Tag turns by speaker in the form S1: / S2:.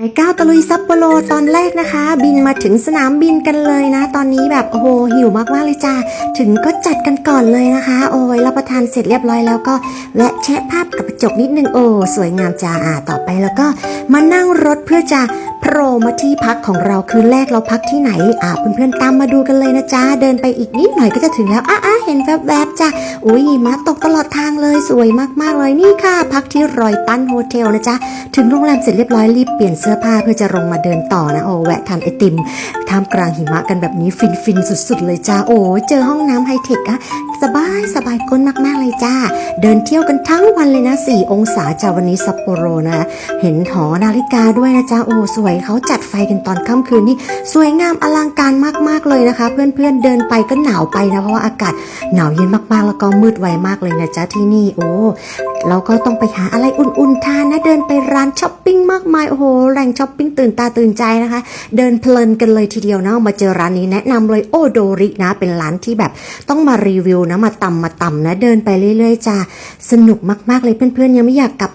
S1: ในก้าวตะลุยซัปโปโรตอนแรกนะคะ บินมาถึงสนามบินกันเลยนะ ตอนนี้แบบโอ้โหหิวมากๆเลยจ้าถึงก็จัดกันก่อนเลยนะคะ โอ้ยรับประทานเสร็จเรียบร้อยแล้วก็แวะแชะภาพกับกระจกนิดนึงโอ้สวยงามจ้าอ่าต่อไปแล้วก็มานั่งรถเพื่อจะ โผล่มาที่พักของเราคืนแรกเราพักที่ไหน อ่าเพื่อนๆตามมาดูกันเลยนะจ้าเดินไปอีกนิดหน่อยก็จะถึงแล้ว อะอะเห็นแวบๆจ้าอุ้ยหิมาตกตลอดทางเลยสวยมากๆเลยนี่ค่ะ พักที่รอยตันโฮเทลนะจ๊ะ ถึงโรงแรมเสร็จเรียบร้อยรีบเปลี่ยนเสื้อผ้าเพื่อจะลงมาเดินต่อนะโอ้แวะทานไอติมท่ามกลางหิมะกันแบบนี้ฟินฟินๆสุดๆ เลยจ้าโอ้เจอห้องน้ำไฮเทคอะสบายสบายก้นมากๆ เลยจ้า เดินเที่ยวกันทั้งวันเลยนะ 4 องศาจ้าวันนี้ซัปโปโรนะ เห็นหอนาฬิกาด้วยนะจ๊ะโอ้สวยเขาจัดไฟกันตอนค่ำคืนนี่สวยงามอลังการมากๆเลยนะคะ เพื่อนๆเดินไปก็หนาวไปนะ เพราะว่าอากาศหนาวเย็นมากๆ แล้วก็มืดไวมากเลยนะจ๊ะที่นี่โอ้เราก็ต้องไปหาอะไรอุ่นๆทานนะเดินไปร้านช้อปปิ้งมากมายโอ้โหแหล่งช้อปปิ้งตื่นตาตื่นใจนะคะ เดินเพลินกันเลยทีเดียวนะมาเจอร้านนี้แนะนำเลยโอโดรินะ เป็นร้านที่แบบต้องมารีวิวนะมาตำมาตำนะเดินไปเรื่อยๆจ้าสนุกมากๆเลยเพื่อนๆยังไม่อยากกลับ